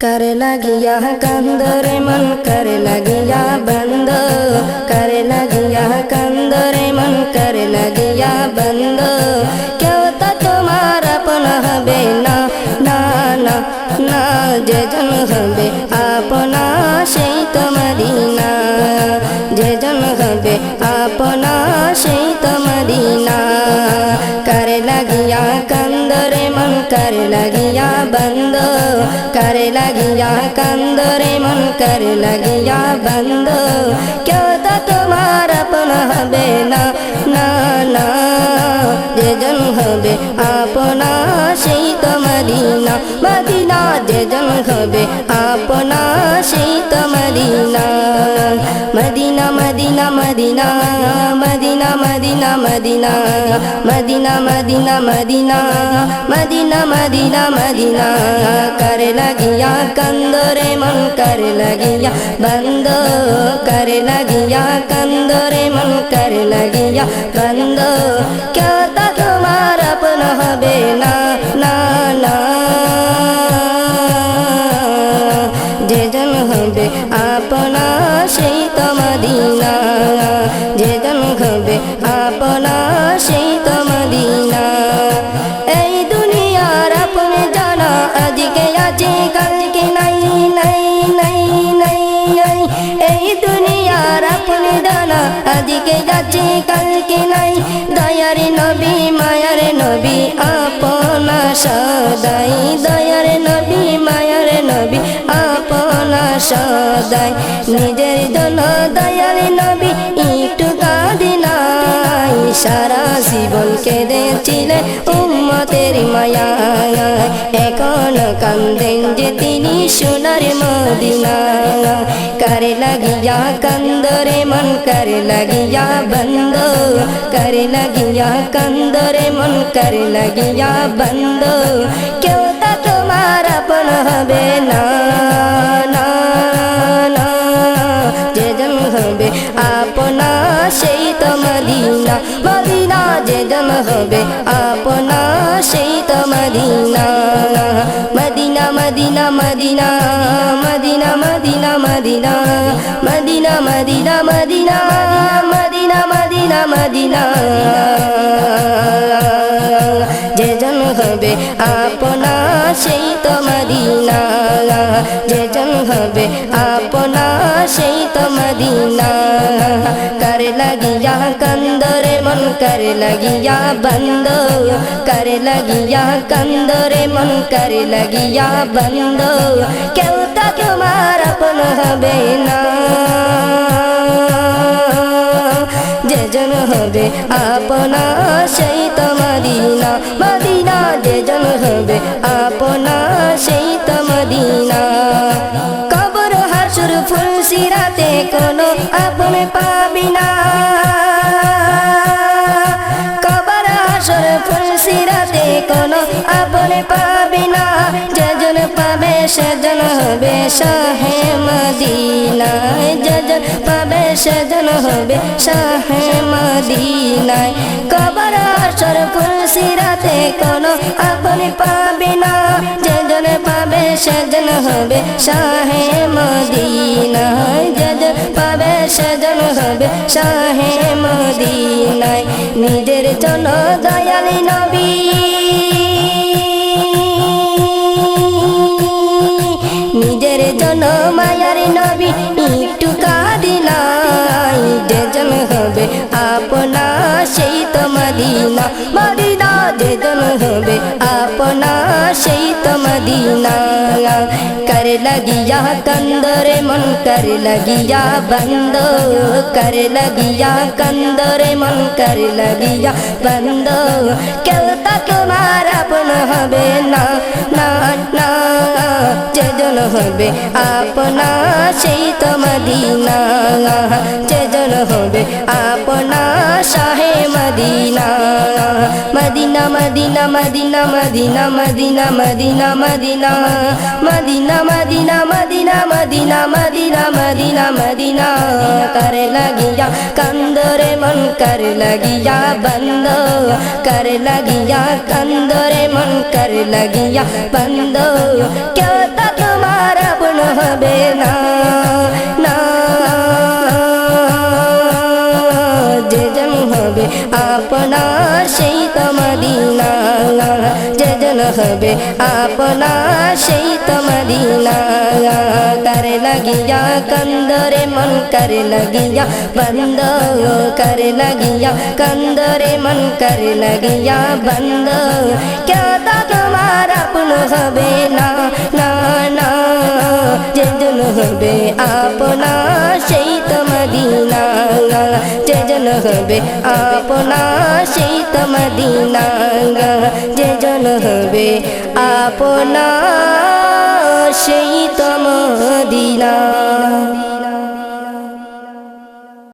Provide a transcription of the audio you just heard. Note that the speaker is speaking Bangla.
कर लगिया कंद रे मन कर लगिया बंद। करे लगिया कंद रे मन कर लगिया बंद। क्यों तो तुम्हारा पुनः बेना ना ना ना जे जन हबे अपना तो मदीना। जे जन हबे अपना तो मदीना। লাগিয়া বন্ধ করে লাগিয়া কান্দ রে মন করে লাগিয়া বন্ধ কেউ তো তোমার আপন হবে না না না যেজন হবে আপনা সেই তো মদিনা মদিনা যেজন হবে আপনা شیت مدینہ مدینہ مدینہ مدینہ مدینہ مدینہ مدینہ مدینہ مدینہ مدینہ مدینہ مدینہ مدینہ کر لگیا کندور من کر لگیا بند کر لگیا کندور من کر لگیا بند کیا হবে আপনা সেই তো মদিনা। যে জন হবে আপনা সেই তো মদিনা। এই দুনিয়ার আপনি জানা, আজকে আছে, কালকে নাই নাই নাই নাই নাই। এই দুনিয়ার আপনি জানা, আজকে আছে, কালকে নাই। দয়ার নবী, মায়ার নবী, আপনা সদাই দয়ার সদাই, নিজের জন্য দয়ার নবী একটু কাঁদিনাই সারা জীবন কেঁদেছিলেন উম্মতের মায়া এখন কান্দেন যে তিনি সোনার মদিনা। করে লাগিয়া কান্দরে মন, করে লাগিয়া বন্ধ। করে লাগিয়া কান্দরে মন, করে লাগিয়া বন্ধ। কেউ তা তোমার আপন হবে না। মদিনা যেদম হবে আপনা, সেই তো Medina. Medina Medina Medina Medina Medina Medina. Medina Medina Medina Medina Medina Medina. যে জন হবে আপনা, সেই তো মদিনা। যে জন হবে আপনা, সেই তো মদিনা। কার লাগিয়া কান্দা মন করে লাগিয়া বন্ধ করে লাগিয়া কান্দ রে মন করে লাগিয়া বন্ধ কেউ তো তোমার আপন হবে না যেজন হবে আপনা সেই তো মদিনা মদিনা যেজন হবে আপনা সেই তো মদিনা কবর হাসুর ফুল সিরাতে কোনো আপন পাবিনা পাবি না, যেজন পাবে সেজন হবে শাহে মদিনায়। যেজন পাবে সেজন হবে শাহে মদিনায়। কবর আসর ফুল সিরাতে কোনো আপন পাবে না, যেজন পাবে সেজন হবে শাহে মদিনায়। যেজন পাবে সেজন হবে শাহে মদিনায়। নিজের জন্য দয়ালি নবী নিজের জন্য মায়ার নবী একটু কাদিনাই যে জন হবে আপনা সেই তো মদিনা মদিনা যে জন হবে আপনা সেই তো মদিনা कर लगिया कंदरे मन कर लगिया बंद कर लगिया कंदरे मन कर लगिया बंद क्यों ता तुम्हारा अपन হবে না না যে হবে আপনা সেই তো মদিনা যে হবে আপনা সাহে Medina Medina Medina Medina Medina Medina Medina Medina Medina Medina Medina Medina Medina Medina Medina করে লাগিয়া কন্দরে মন করে লাগিয়া বন্ধ করে লাগিয়া কন্দরে মন কর লাগিয়া বন্ধ কেউ তা তোমার আপন হবে না যে জন হবে আপনা সেই তো মদিনা করে লাগিয়া কন্দরে মন করে লাগিয়া বন্ধ করে লাগিয়া কন্দরে মন করে লাগিয়া বন্ধ क्या তা তোমার আপন হবে না না না যেজন হবে আপনা হবে আপনা সেই তো মদিনা যেজন হবে আপনা সেই মদিনা